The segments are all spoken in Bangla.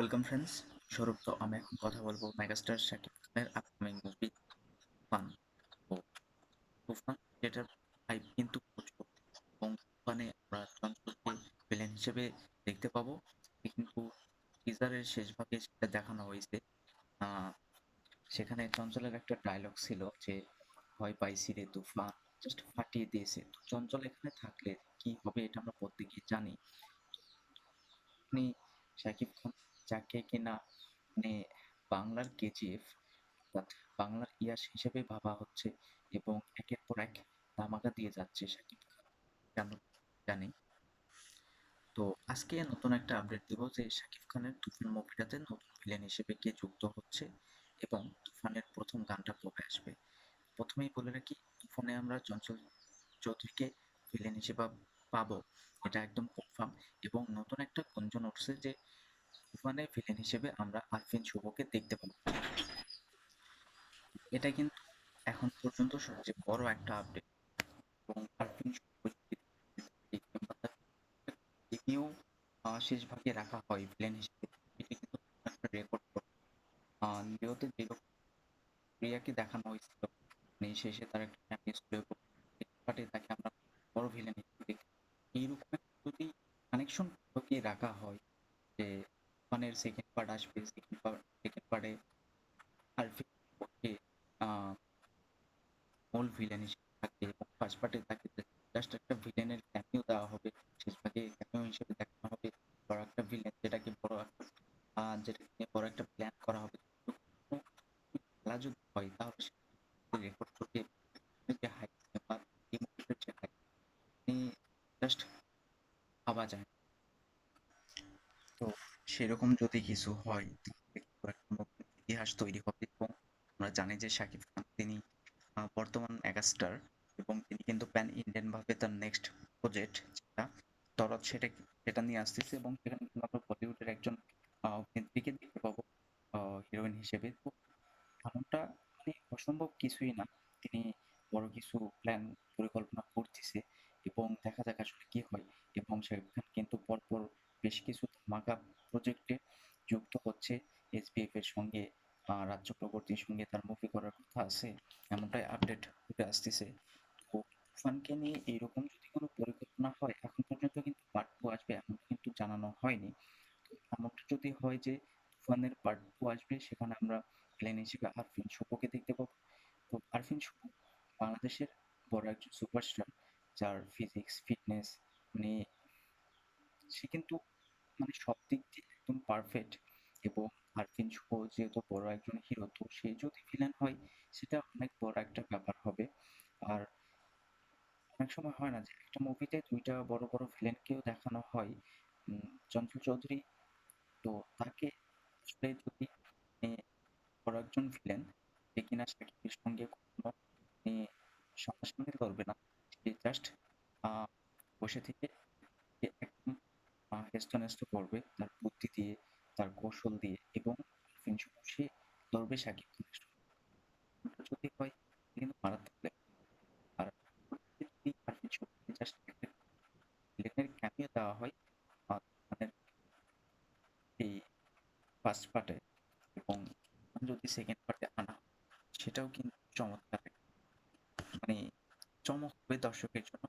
ওয়েলকাম ফ্রেন্ডস স্বরূপ তো আমি এখন কথা বলব মেগাস্টার শাকিব খানের আপকামিং মুভি তুফান তো তুফান যেটার হাইপ কিন্তু প্রচুর। এবং তুফানে আমরা চঞ্চলকে ভিলেন হিসেবে দেখতে পাবো। কিন্তু টিজারের শেষ ভাগে সেটা দেখানো হয়েছে। সেখানে চঞ্চলের একটা ডায়লগ ছিল যে, ভয় পাইছি রে তুফান জাস্ট ফাটিয়ে দিয়েছে। তো চঞ্চল এখানে থাকলে কি হবে এটা আমরা প্রত্যেকেই জানি। আপনি শাকিব খান যাকে কিনা মানে বাংলার কেজিএফ অর্থাৎ বাংলার ইয়াস হিসেবে ভাবা হচ্ছে এবং একের পর এক ধামাকা দিয়ে যাচ্ছে শাকিব খান। জানি। তো আজকে নতুন একটা আপডেট দেবো যে শাকিব খানের তুফান মুভিটাতে নতুন ভিলেন হিসেবে কে যুক্ত হচ্ছে এবং তুফানের প্রথম গানটা কবে আসবে। প্রথমেই বলে রাখি, তুফানে আমরা চঞ্চল চৌধুরীকে ভিলেন হিসেবে পাবো। এটা একদম কনফার্ম এবং নতুন একটা গুঞ্জন উঠছে যে তুফানের ভিলেন হিসেবে আমরা আরফিন শুভকে দেখতে পাবো। এটা কিন্তু এখন পর্যন্ত সবচেয়ে বড় একটা আপডেট এবং আরফিন শুভ শেষ ভাগে রাখা হয় ভিলেন হিসেবে, এটি কিন্তু রেকর্ড নিয়তে যেরকম প্রিয়াকে দেখানো হয়েছিল মানে শেষে তার একটা ক্যামিও পার্টে তাকে আমরা বড় ভিলেন হিসেবে দেখি। এইরকম যদি কানেকশন রাখা হয়, যে ওয়ানের সেকেন্ড পার্ট আসবে সেকেন্ড পার্ট সেকেন্ড পার্টে আরফিন ওকে মূল ভিলেন হিসেবে থাকে ফার্স্ট পার্টে তাকে জাস্ট একটা ভিলেনের ক্যামিও দেওয়া হবে। শেষ ভাগে ক্যামিও হিসেবে দেখানো হবে। বড় একটা ভিলেন যেটাকে বড় যেটাকে নিয়ে বড় একটা প্ল্যান করা হবে। খেলা যদি হয়, তাহলে রেকর্ড করতে যে হাই বা মুহূর্তের যে হাই জাস্ট ভাবা যায় তো সেরকম যদি কিছু হয় নতুন ইতিহাস তৈরি হবে এবং আমরা জানি যে শাকিব খান তিনি বর্তমান মেগাস্টার এবং তিনি কিন্তু প্যান ইন্ডিয়ান ভাবে তার নেক্সট প্রজেক্ট যেটা তরত সেটা সেটা নিয়ে আসতেছে এবং সেখানে আমরা বলিউডের একজন অভিনেত্রীকে দেখতে পাবো হিরোইন হিসেবে। তো এমনটা মানে অসম্ভব কিছুই না। তিনি বড় কিছু প্ল্যান পরিকল্পনা করতেছে এবং দেখা যাক আসলে কি হয়। এবং শাকিব খান কিন্তু পরপর বেশ কিছু ধামাকা প্রজেক্টে যুক্ত হচ্ছে। এসবিএফ এর সঙ্গে আহ, রাজ চক্রবর্তীর সঙ্গে তার মুভি করার কথা আছে এমনটাই আপডেট উঠে আসতেছে। তো তুফানকে নিয়ে এইরকম যদি কোনো পরিকল্পনা হয় এখন পর্যন্ত কিন্তু পার্ট টু আসবে এমনটা কিন্তু জানানো হয়নি। এমনটা যদি হয় যে তুফানের পার্ট টু আসবে সেখানে আমরা ভিলেন হিসেবে আরফিন শুভকে দেখতে পাবো। তো আরফিন শুভ বাংলাদেশের বড় একজন সুপারস্টার যার ফিজিক্স ফিটনেস মানে সে কিন্তু মানে সব দিক দিয়ে একদম পারফেক্ট এবং আরফিন শুভ যেহেতু বড় একজন হিরো তো সে যদি ভিলেন হয়, সেটা অনেক বড় একটা ব্যাপার হবে। আর অনেক সময় হয় না যে একটা মুভিতে দুইটা বড় বড় ভিলেনকেও দেখানো হয় চঞ্চল চৌধুরী। তো তাকে আসলে যদি বড় একজন ভিলেন যে কিনা শাকিবের সঙ্গে কখনো মানে সামনাসামনি করবে না, সে জাস্ট বসে থেকে হেস্তনেস্ত করবে, তার বুদ্ধি দিয়ে, তার কৌশল দিয়ে এবং সে। এমনটা যদি হয় কিন্তু মারাত্মক দেওয়া হয় এই ফার্স্ট পার্টে এবং যদি সেকেন্ড পার্টে আনা সেটাও কিন্তু চমৎকার। মানে চমক হবে দর্শকের জন্য,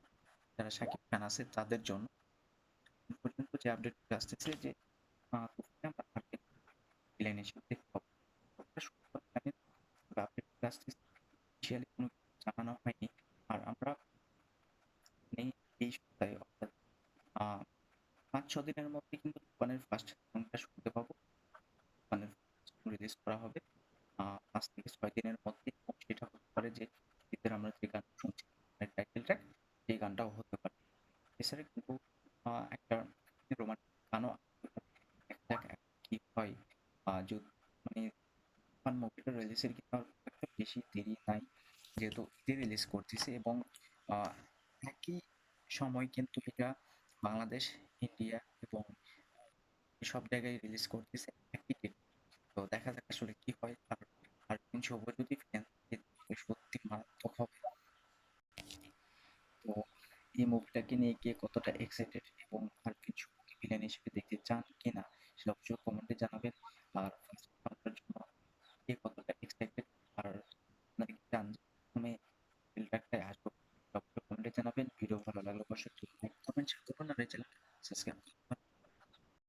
যারা শাকিব খান আছে, তাদের জন্য। যে আপডেট আসতেছে যে আমরা আরফিন ভিলেন হিসেবে দেখতে পাবো। কতটা সত্য জানি না, তবে আপডেট আসতেছে জানানো হয়নি। আর আমরা মানে এই সপ্তাহে অর্থাৎ পাঁচ ছ দিনের মধ্যে কিন্তু তুফানের ফার্স্ট সংটা শুনতে পাবো। তুফানের রিলিজ করা হবে। পাঁচ থেকে ছয় দিনের মধ্যে। সেটা হতে পারে যে ঈদের আমরা যে গান শুনছি টাইটেল ট্র্যাক সেই গানটাও হতে পারে। এছাড়া কিন্তু একটা রোমান্টিক গানও আসতে পারে। দেখা যাক এখন কি হয় যদি মানে তুফান মুভিটা রিলিজের কিন্তু বেশি দেরি নাই, যেহেতু ঈদে রিলিজ করতেছে এবং একই সময় কিন্তু এটা বাংলাদেশ, ইন্ডিয়া এবং সব জায়গায় রিলিজ করতেছে একই date। তো দেখা যাক আসলে কি হয় আর আর শুভ যদি ফ্যান সত্যি মারাত্মক হবে তো এই মুভিটাকে নিয়ে কে কতটা এক্সাইটেড এবং আর কিছু ভিলেন হিসেবে দেখতে চান কিনা, সেটা অবশ্যই কমেন্টে জানাবেন। আর ফার্স্ট জন্য কে কতটা এক্সাইটেড আর আপনার কি চান প্রথমে ফিল্ডারটায় আসব অবশ্যই কমেন্টে জানাবেন। ভিডিও ভালো লাগলে অবশ্যই লাইক কমেন্ট শেয়ার করবেন আর এই চ্যানেল সাবস্ক্রাইব